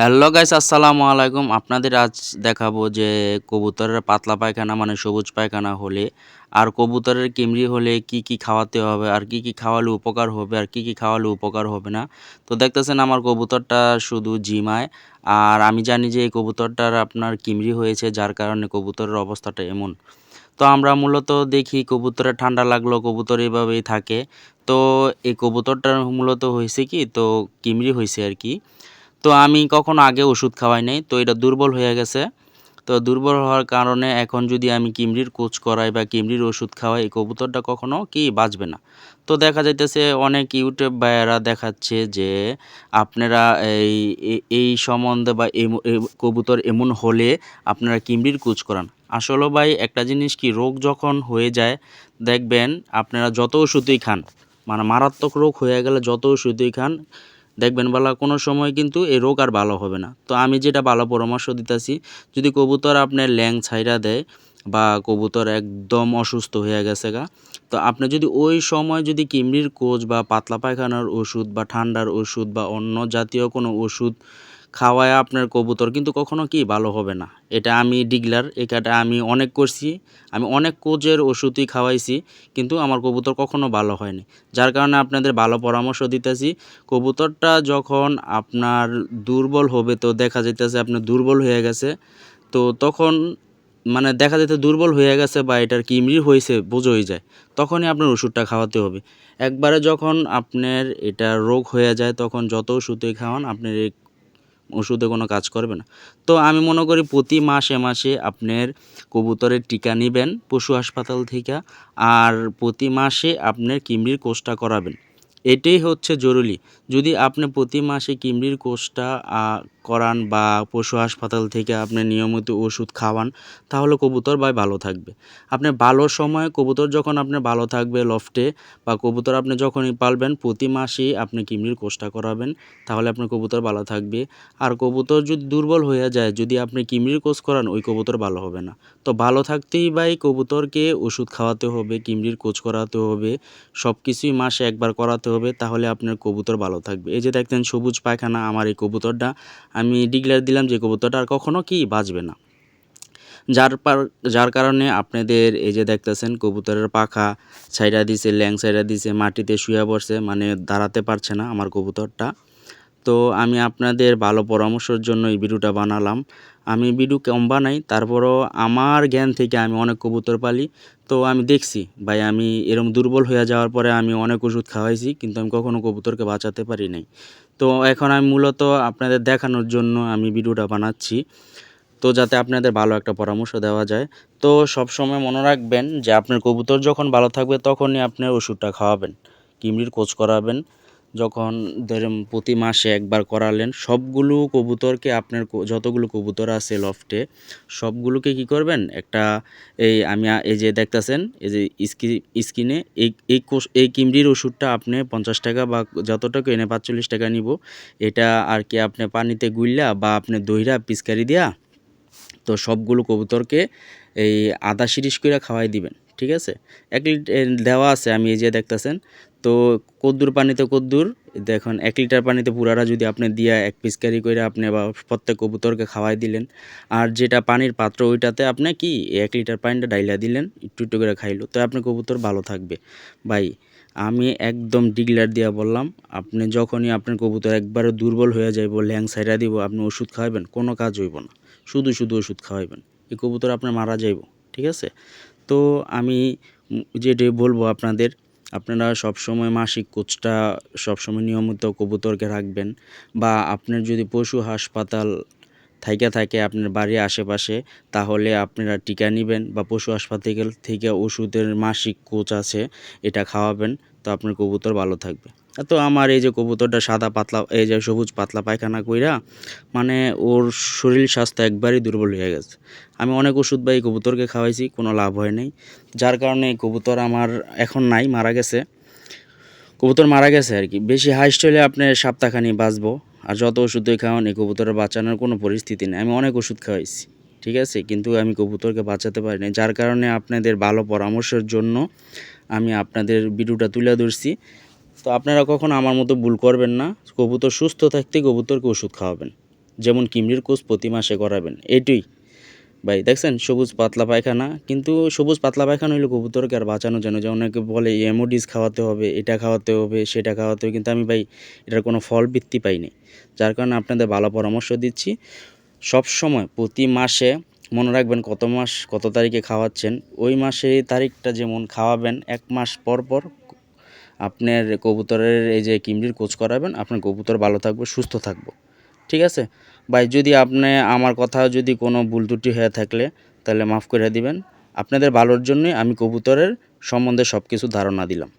Hello guys আসসালামু আলাইকুম। আপনাদের আজ দেখাবো যে কবুতরের পাতলা পায়খানা মানে সবুজ পায়খানা হলে আর কবুতরের কিমড়ি হলে কি কি খাওয়াতে হবে, আর কি কি খাওয়ালে উপকার হবে, আর কি কি খাওয়ালে উপকার হবে না। তো দেখতেছেন আমার কবুতরটা শুধু জিমায়, আর আমি জানি যে এই কবুতরটার আপনার কিমড়ি হয়েছে, যার কারণে কবুতরের অবস্থাটা এমন। তো আমরা মূলত দেখি কবুতরের ঠান্ডা লাগল, কবুতর এভাবেই থাকে। তো এই কবুতরটার মূলত হয়েছে কি, তো কিমড়ি হয়েছে আর কি। তো আমি কখনো আগে ওষুধ খাওয়াই নাই, তো এটা দুর্বল হয়ে গেছে। তো দুর্বল হওয়ার কারণে এখন যদি আমি কিমড়ির কোচ করাই বা কিমড়ির ওষুধ খাওয়াই, এই কবুতরটা কখনো কি বাঁচবে না। তো দেখা যাইতেছে অনেক ইউটিউব ভাইয়েরা দেখাচ্ছে যে আপনারা এই এই সম্বন্ধে বা কবুতর এমন হলে আপনারা কিমড়ির কোচ করান। আসলে ভাই, একটা জিনিস কি, রোগ যখন হয়ে যায়, দেখবেন আপনারা যত ওষুধই খান মানে মারাত্মক রোগ হয়ে গেলে যত ওষুধই খান দেখবেন বলা কোনো সময় কিন্তু এই রোগ আর ভালো হবে না। তো আমি যেটা ভালো পরামর্শ দিতেছি, যদি কবুতর আপনার ল্যাং ছাইরা দেয় বা কবুতর একদম অসুস্থ হয়ে গেছে গা, তো আপনি যদি ওই সময় যদি কিমড়ির কোচ বা পাতলা পায়খানার ওষুধ বা ঠান্ডার ওষুধ বা অন্য জাতীয় কোনো ওষুধ খাওয়ায় আপনার কবুতর, কিন্তু কখনো কি ভালো হবে না। এটা আমি ডিগলার এটা আমি অনেক করছি, আমি অনেক কোচের ওষুধই খাওয়াইছি, কিন্তু আমার কবুতর কখনো ভালো হয়নি। যার কারণে আপনাদের ভালো পরামর্শ দিতেছি, কবুতরটা যখন আপনার দুর্বল হবে, তো দেখা যাইতেছে আপনার দুর্বল হয়ে গেছে, তো তখন মানে দেখা যেতে দুর্বল হয়ে গেছে বা এটার কিমড়ি হয়েছে বোঝোই যায়। তখনই আপনার ওষুধটা খাওয়াতে হবে। একবারে যখন আপনার এটা রোগ হয়ে যায়, তখন যত ওষুধই খাওয়ান, আপনার এই ওষুধে কোনো কাজ করবে না। তো আমি মনে করি প্রতি মাসে মাসে আপনার কবুতরের টিকা নেবেন পশু হাসপাতাল থেকে আর প্রতি মাসে আপনার কিমড়ির কোষটা করাবেন। এটাই হচ্ছে জরুরি। যদি আপনি প্রতি মাসে কিমড়ির আহ, করান বা পশু হাসপাতাল থেকে আপনি নিয়মিত ওষুধ খাওয়ান, তাহলে কবুতর ভাই ভালো থাকবে। আপনি ভালো সময় কবুতর যখন আপনি ভালো থাকবে লফটে বা কবুতর আপনি যখনই পালবেন, প্রতি মাসেই আপনি কিমড়ির কোর্সটা করাবেন, তাহলে আপনার কবুতর ভালো থাকবে। আর কবুতর যদি দুর্বল হয়ে যায়, যদি আপনি কিমড়ির কোর্স করান, ওই কবুতর ভালো হবে না। তো ভালো থাকতেই ভাই কবুতরকে ওষুধ খাওয়াতে হবে কিমড়ির কোচ করাতে হবে সব কিছুই মাসে একবার করাতে হবে, তাহলে আপনার কবুতর ভালো থাকবে। এই যে দেখতেন সবুজ পায়খানা আমার এই কবুতরটা। আমি ডিক্লেয়ার দিলাম যে কবুতরটা আর কখনও কি বাঁচবে না। যার পার, যার কারণে আপনাদের এই যে দেখতেছেন কবুতরের পাখা ছাইড়া দিছে, ল্যাং ছাইড়া দিছে, মাটিতে শুয়ে পড়ছে মানে দাঁড়াতে পারছে না আমার কবুতরটা। তো আমি আপনাদের ভালো পরামর্শের জন্য এই ভিডিওটা বানালাম। আমি ভিডিও কম বানাই, তারপরও আমার জ্ঞান থেকে আমি অনেক কবুতর পালি। তো আমি দেখছি, ভাই, আমি এরকম দুর্বল হয়ে যাওয়ার পরে আমি অনেক ওষুধ খাওয়াইছি, কিন্তু আমি কখনও কবুতরকে বাঁচাতে পারি নাই। তো এখন আমি মূলত আপনাদের দেখানোর জন্য আমি ভিডিওটা বানাচ্ছি। তো যাতে আপনাদের ভালো একটা পরামর্শ দেওয়া যায়। তো সবসময় মনে রাখবেন যে আপনার কবুতর যখন ভালো থাকবে, তখনই আপনার ওষুধটা খাওয়াবেন কিমড়ির কোচ করাবেন। যখন ধরেন প্রতি মাসে একবার করালেন, সবগুলো কবুতরকে আপনার যতগুলো কবুতর আছে লফটে সবগুলোকে কি করবেন? একটা এই আমি এই যে দেখতাছেন, এই যে স্কিনে এই এই এই ওষুধটা আপনি পঞ্চাশ টাকা বা যত টাকা এনে পাঁচচল্লিশ টাকা নিব, এটা আর কি আপনি পানিতে গুললা বা আপনি দইরা পিচকারি দিয়া তো সবগুলো কবুতরকে এই আদা শিরিষ করে খাওয়াই দিবেন। ঠিক আছে? এক লিটার দেওয়া আছে, আমি এই যে দেখতেছেন। তো কদ্দুর পানিতে কদ্দুর, দেখুন, এক লিটার পানিতে পুরাটা যদি আপনি দিয়া এক পিচকারি করে আপনি বা প্রত্যেক কবুতরকে খাওয়াই দিলেন। আর যেটা পানির পাত্র, ওইটাতে আপনি কি, এক লিটার পানিটা ডাইলা দিলেন, একটু একটু করে খাইলো, তো আপনার কবুতর ভালো থাকবে। ভাই, আমি একদম ডিগলার দিয়া বললাম, আপনি যখনই আপনার কবুতর একবারে দুর্বল হয়ে যাইব, ল্যাং সাইডা দিব, আপনি ওষুধ খাওয়াবেন কোনো কাজ হইব না। শুধু শুধু ওষুধ খাওয়াইবেন, এই কবুতর আপনার মারা যাইব, ঠিক আছে? তো আমি যেটা বলব আপনাদের, আপনারা সবসময় মাসিক কোচটা সবসময় নিয়মিত কবুতরকে রাখবেন বা আপনার যদি পশু হাসপাতাল থাইকা থাকে আপনার বাড়ির আশেপাশে, তাহলে আপনারা টিকা নেবেন বা পশু হাসপাতাল থেকে ওষুধের মাসিক কোচ আছে, এটা খাওয়াবেন, তো আপনার কবুতর ভালো থাকবে। তো আমার এই যে কবুতরটা সাদা পাতলা, এই যে সবুজ পাতলা পায়খানা কইরা মানে ওর শরীর স্বাস্থ্য একবারই দুর্বল হয়ে গেছে। আমি অনেক ওষুধ বা এই কবুতরকে খাওয়াইছি, কোনো লাভ হয় নাই। যার কারণে এই কবুতর আমার এখন নাই, মারা গেছে। কবুতর মারা গেছে আর কি। বেশি হাইস্ট হলে আপনার সপ্তাহখানি বাঁচবো। আর যত ওষুধই খাওয়ান, এই কবুতরের বাঁচানোর কোনো পরিস্থিতি নেই। আমি অনেক ওষুধ খাওয়াইছি, ঠিক আছে? কিন্তু আমি কবুতরকে বাঁচাতে পারি না যার কারণে আপনাদের ভালো পরামর্শের জন্য আমি আপনাদের ভিডিওটা তুলে ধরছি। তো আপনারা কখনো আমার মতো ভুল করবেন না। কবুতর সুস্থ থাকতে কবুতরকে ওষুধ খাওয়াবেন। যেমন কিমরির কোর্স প্রতি মাসে করাবেন। এইটুই ভাই, দেখছেন? সবুজ পাতলা পায়খানা। কিন্তু সবুজ পাতলা পায়খানা হইলে কবুতরকে আর বাঁচানো যেন যে অনেকে বলে এমোডিস খাওয়াতে হবে, এটা খাওয়াতে হবে, সেটা খাওয়াতে হবে। কিন্তু আমি ভাই, এটার কোনো ফল বৃত্তি পাইনি যার কারণে আপনাদের ভালো পরামর্শ দিচ্ছি। সব সময় প্রতি মাসে মনে রাখবেন কত মাস, কত তারিখে খাওয়াচ্ছেন। ওই মাসে তারিখটা যেমন খাওয়াবেন, এক মাস পর পর আপনার কবুতরের এই যে কিমরির কোচ করাবেন, আপনার কবুতর ভালো থাকবে, সুস্থ থাকব। ঠিক আছে? ভাই, যদি আপনি, আমার কথা যদি কোনো ভুল ত্রুটি হয়ে থাকলে, তাহলে মাফ করে দিবেন। আপনাদের ভালোর জন্যই আমি কবুতরের সম্বন্ধে সব কিছু ধারণা দিলাম।